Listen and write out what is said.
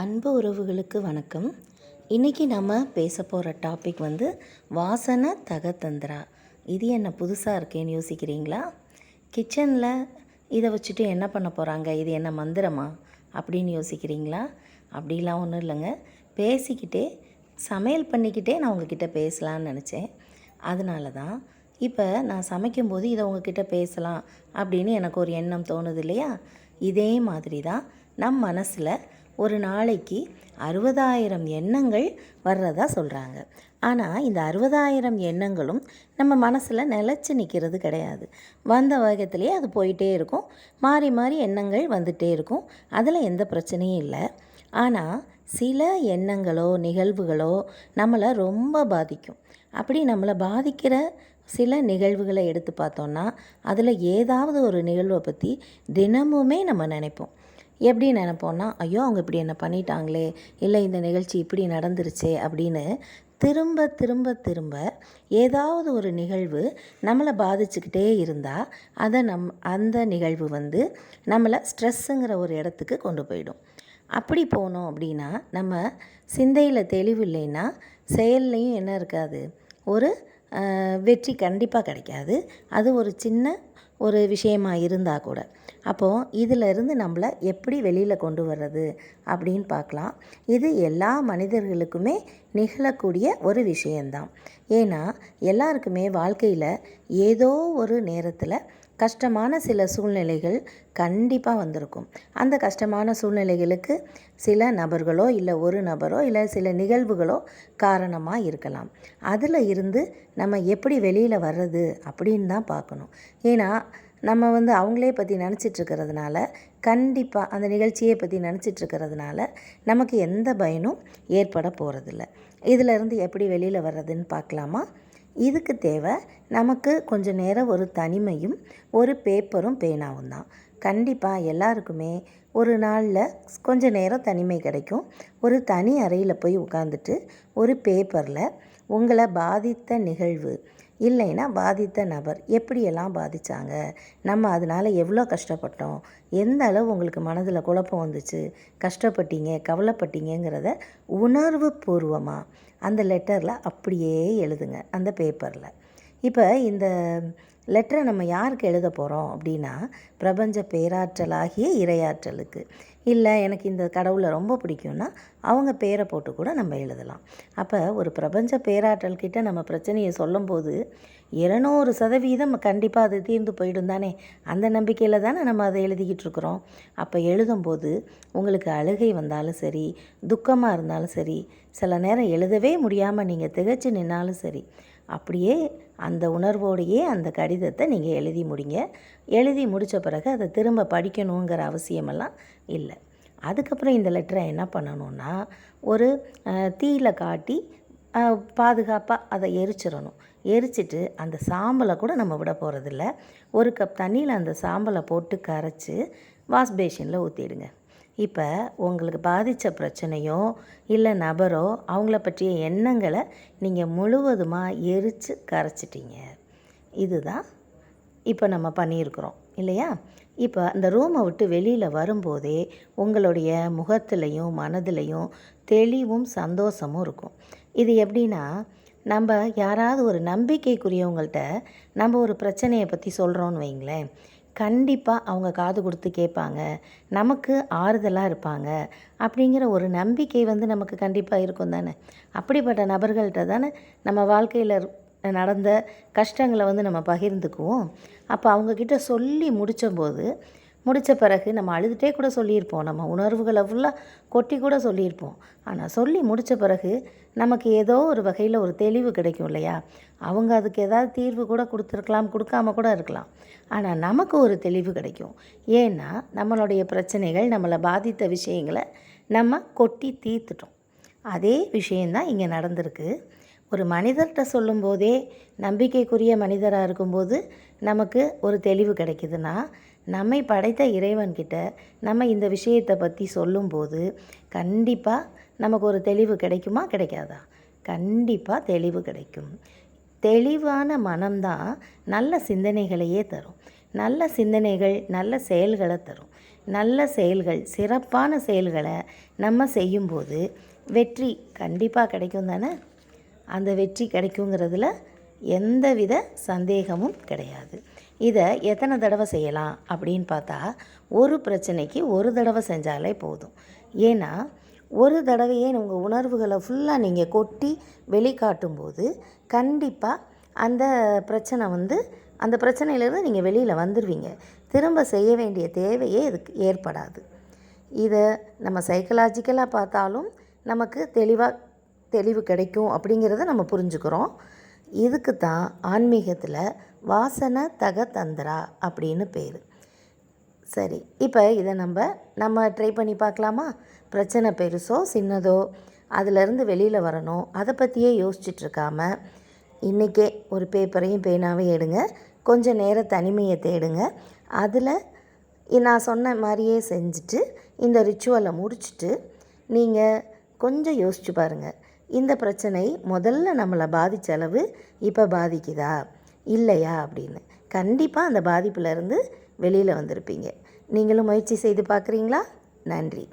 அன்பு உறவுகளுக்கு வணக்கம். இன்றைக்கி நம்ம பேச போகிற டாபிக் வந்து வாசனை தகத்தந்திரா. இது என்ன புதுசாக இருக்கேன்னு யோசிக்கிறீங்களா? கிச்சனில் இதை வச்சுட்டு என்ன பண்ண போகிறாங்க இது என்ன மந்திரமா? அப்படின்னு யோசிக்கிறீங்களா? அப்படிலாம் ஒன்றும் இல்லைங்க. பேசிக்கிட்டே சமையல் பண்ணிக்கிட்டே நான் உங்ககிட்ட பேசலான்னு நினச்சேன். அதனால தான் இப்போ நான் சமைக்கும்போது இதை உங்ககிட்ட பேசலாம் அப்படின்னு எனக்கு ஒரு எண்ணம் தோணுது இல்லையா? இதே மாதிரி தான் நம் மனசில் ஒரு நாளைக்கு அறுபதாயிரம் எண்ணங்கள் வர்றதா சொல்கிறாங்க ஆனால் இந்த அறுபதாயிரம் எண்ணங்களும் நம்ம மனசில் நிலச்சி நிற்கிறது கிடையாது. வந்த வேகத்திலே அது போயிட்டே இருக்கும். மாறி மாறி எண்ணங்கள் வந்துகிட்டே இருக்கும். அதில் எந்த பிரச்சனையும் இல்லை. ஆனால் சில எண்ணங்களோ நிகழ்வுகளோ நம்மளை ரொம்ப பாதிக்கும். அப்படி நம்மளை பாதிக்கிற சில நிகழ்வுகளை எடுத்து பார்த்தோன்னா அதில் ஏதாவது ஒரு நிகழ்வை பற்றி தினமுமே நம்ம நினைப்போம். எப்படி நினைப்போன்னா ஐயோ அவங்க இப்படி என்ன பண்ணிட்டாங்களே இல்லை இந்த நிகழ்ச்சி இப்படி நடந்துருச்சே அப்படின்னு திரும்ப திரும்ப திரும்ப ஏதாவது ஒரு நிகழ்வு நம்மளை பாதிச்சுக்கிட்டே இருந்தால் அதை நம் அந்த நிகழ்வு வந்து நம்மளை ஸ்ட்ரெஸ்ஸுங்கிற ஒரு இடத்துக்கு கொண்டு போயிடும். அப்படி போனோம் அப்படின்னா நம்ம சிந்தையில் தெளிவு இல்லைன்னா செயல்லையும் என்ன இருக்காது. ஒரு வெற்றி கண்டிப்பாக கிடைக்காது. அது ஒரு சின்ன ஒரு விஷயமாக இருந்தால் கூட. அப்போது இதிலிருந்து நம்மளை எப்படி வெளியில் கொண்டு வர்றது அப்படின்னு பார்க்கலாம். இது எல்லா மனிதர்களுக்குமே நிகழக்கூடிய ஒரு விஷயந்தான் ஏன்னா எல்லாருக்குமே வாழ்க்கையில் ஏதோ ஒரு நேரத்தில் கஷ்டமான சில சூழ்நிலைகள் கண்டிப்பாக வந்திருக்கும். அந்த கஷ்டமான சூழ்நிலைகளுக்கு சில நபர்களோ இல்லை ஒரு நபரோ இல்லை சில நிகழ்வுகளோ காரணமாக இருக்கலாம். அதில் இருந்து நம்ம எப்படி வெளியில் வர்றது அப்படின்னு தான் பார்க்கணும். ஏன்னா நம்ம வந்து அவங்களே பற்றி நினச்சிட்ருக்கிறதுனால கண்டிப்பாக அந்த நிகழ்ச்சியை பற்றி நினச்சிட்ருக்கிறதுனால நமக்கு எந்த பயனும் ஏற்பட போகிறதில்ல இதிலேருந்து எப்படி வெளியில் வர்றதுன்னு பார்க்கலாமா? இதுக்கு தேவை நமக்கு கொஞ்ச நேரம் ஒரு தனிமையும் ஒரு பேப்பரும் பேனாவும் தான் கண்டிப்பாக எல்லாருக்குமே ஒரு நாளில் கொஞ்ச நேரம் தனிமை கிடைக்கும். ஒரு தனி அறையில் போய் உட்காந்துட்டு ஒரு பேப்பரில் உங்களை பாதித்த நிகழ்வு இல்லைன்னா பாதித்த நபர் எப்படியெல்லாம் பாதித்தாங்க நம்ம அதனால் எவ்வளோ கஷ்டப்பட்டோம்? எந்த அளவு உங்களுக்கு மனதில் குழப்பம் வந்துச்சு? கஷ்டப்பட்டீங்க கவலைப்பட்டீங்கிறத உணர்வு பூர்வமாக அந்த லெட்டரில் அப்படியே எழுதுங்க அந்த பேப்பரில் இப்போ இந்த லெட்டரை நம்ம யாருக்கு எழுத போகிறோம் அப்படின்னா பிரபஞ்ச பேராற்றலாகிய இரையாற்றலுக்கு. இல்லை எனக்கு இந்த கடவுளை ரொம்ப பிடிக்கும்னா அவங்க பேரை போட்டு கூட நம்ம எழுதலாம். அப்போ ஒரு பிரபஞ்ச பேராற்றல் கிட்ட நம்ம பிரச்சனையை சொல்லும்போது இருநூறு சதவீதம் கண்டிப்பாக அது தீர்ந்து போயிடும் தானே? அந்த நம்பிக்கையில் தானே நம்ம அதை எழுதிக்கிட்டு இருக்கிறோம். அப்போ எழுதும்போது உங்களுக்கு அழுகை வந்தாலும் சரி துக்கமாக இருந்தாலும் சரி சில நேரம் எழுதவே முடியாமல் நீங்கள் திகச்சு நின்னாலும் சரி அப்படியே அந்த உணர்வோடையே அந்த கடிதத்தை நீங்கள் எழுதி முடிங்க. எழுதி முடித்த பிறகு அதை திரும்ப படிக்கணுங்கிற அவசியமெல்லாம் இல்லை. அதுக்கப்புறம் இந்த லெட்டரை என்ன பண்ணணும்னா ஒரு தீயில் காட்டி பாதுகாப்பாக அதை எரிச்சிடணும். எரிச்சிட்டு அந்த சாம்பலை கூட நம்ம விட போகிறதில்ல ஒரு கப் தண்ணியில் அந்த சாம்பலை போட்டு கரைச்சி வாஷ் பேஷனில் ஊற்றிடுங்க இப்போ உங்களுக்கு பாதித்த பிரச்சனையோ இல்லை நபரோ அவங்கள பற்றிய எண்ணங்களை நீங்கள் முழுவதுமாக எரித்து கரைச்சிட்டீங்க. இதுதான் இப்போ நம்ம பண்ணியிருக்கிறோம் இல்லையா? இப்போ அந்த ரூமை விட்டு வெளியில் வரும்போதே உங்களுடைய முகத்துலேயும் மனதிலையும் தெளிவும் சந்தோஷமும் இருக்கும். இது எப்படின்னா நம்ம யாராவது ஒரு நம்பிக்கைக்குரியவங்கள்ட்ட நம்ம ஒரு பிரச்சனையை பற்றி சொல்கிறோன்னு வைங்களேன். கண்டிப்பாக அவங்க காது கொடுத்து கேட்பாங்க. நமக்கு ஆறுதலாக இருப்பாங்க. அப்படிங்கிற ஒரு நம்பிக்கை வந்து நமக்கு கண்டிப்பாக இருக்கும் தானே? அப்படிப்பட்ட நபர்கள்ட்ட தானே நம்ம வாழ்க்கையில் நடந்த கஷ்டங்களை வந்து நம்ம பகிர்ந்துக்குவோம். அப்போ அவங்கக்கிட்ட சொல்லி முடித்தபோது முடித்த பிறகு நம்ம அழுதுகிட்டே கூட சொல்லியிருப்போம். நம்ம உணர்வுகளை ஃபுல்லாக கொட்டி கூட சொல்லியிருப்போம். ஆனால் சொல்லி முடித்த பிறகு நமக்கு ஏதோ ஒரு வகையில் ஒரு தெளிவு கிடைக்கும் இல்லையா? அவங்க அதுக்கு ஏதாவது தீர்வு கூட கொடுத்துருக்கலாம் கொடுக்காம கூட இருக்கலாம். ஆனால் நமக்கு ஒரு தெளிவு கிடைக்கும். ஏன்னா நம்மளுடைய பிரச்சனைகள் நம்மளை பாதித்த விஷயங்களை நம்ம கொட்டி தீர்த்துட்டோம். அதே விஷயந்தான் இங்கே நடந்திருக்கு. ஒரு மனிதர்கிட்ட சொல்லும்போதே நம்பிக்கைக்குரிய மனிதராக இருக்கும்போது நமக்கு ஒரு தெளிவு கிடைக்குதுன்னா நம்மை படைத்த இறைவன்கிட்ட நம்ம இந்த விஷயத்தை பற்றி சொல்லும்போது கண்டிப்பாக நமக்கு ஒரு தெளிவு கிடைக்குமா கிடைக்காதா? கண்டிப்பாக தெளிவு கிடைக்கும். தெளிவான மனம்தான் நல்ல சிந்தனைகளையே தரும். நல்ல சிந்தனைகள் நல்ல செயல்களை தரும். நல்ல செயல்கள் சிறப்பான செயல்களை நம்ம செய்யும்போது வெற்றி கண்டிப்பாக கிடைக்கும் தானே? அந்த வெற்றி கிடைக்குங்கிறதுல எந்தவித சந்தேகமும் கிடையாது. இதை எத்தனை தடவை செய்யலாம் அப்படின்னு பார்த்தா ஒரு பிரச்சனைக்கு ஒரு தடவை செஞ்சாலே போதும். ஏன்னா ஒரு தடவையே உங்கள் உணர்வுகளை ஃபுல்லாக நீங்கள் கொட்டி வெளிக்காட்டும்போது கண்டிப்பாக அந்த பிரச்சனை வந்து அந்த பிரச்சனையிலேருந்து நீங்கள் வெளியில் வந்துடுவீங்க திரும்ப செய்ய வேண்டிய தேவையே இதுக்கு ஏற்படாது. இதை நம்ம சைக்கலாஜிக்கலாக பார்த்தாலும் நமக்கு தெளிவாக தெளிவு கிடைக்கும் அப்படிங்கிறத நம்ம புரிஞ்சுக்கிறோம். இதுக்கு தான் ஆன்மீகத்தில் வாசன தக தந்திரா அப்படின்னு பேர். சரி இப்போ இதை நம்ம நம்ம ட்ரை பண்ணி பார்க்கலாமா? பிரச்சனை பெருசோ சின்னதோ அதிலிருந்து வெளியில் வரணும் அதை பற்றியே யோசிச்சுட்டு இன்றைக்கே ஒரு பேப்பரையும் பேனாவே எடுங்க. கொஞ்சம் நேரம் தனிமையை தேடுங்க. அதில் நான் சொன்ன மாதிரியே செஞ்சுட்டு இந்த ரிச்சுவலை முடிச்சுட்டு நீங்கள் கொஞ்சம் யோசிச்சு பாருங்கள் இந்த பிரச்சனை முதல்ல நம்மளை பாதித்த அளவு இப்போ பாதிக்குதா? இல்லையா அப்படின்னு. கண்டிப்பாக அந்த பாதிப்புலேருந்து வெளியில் வந்திருப்பீங்க. நீங்களும் முயற்சி செய்து பார்க்குறீங்களா? நன்றி.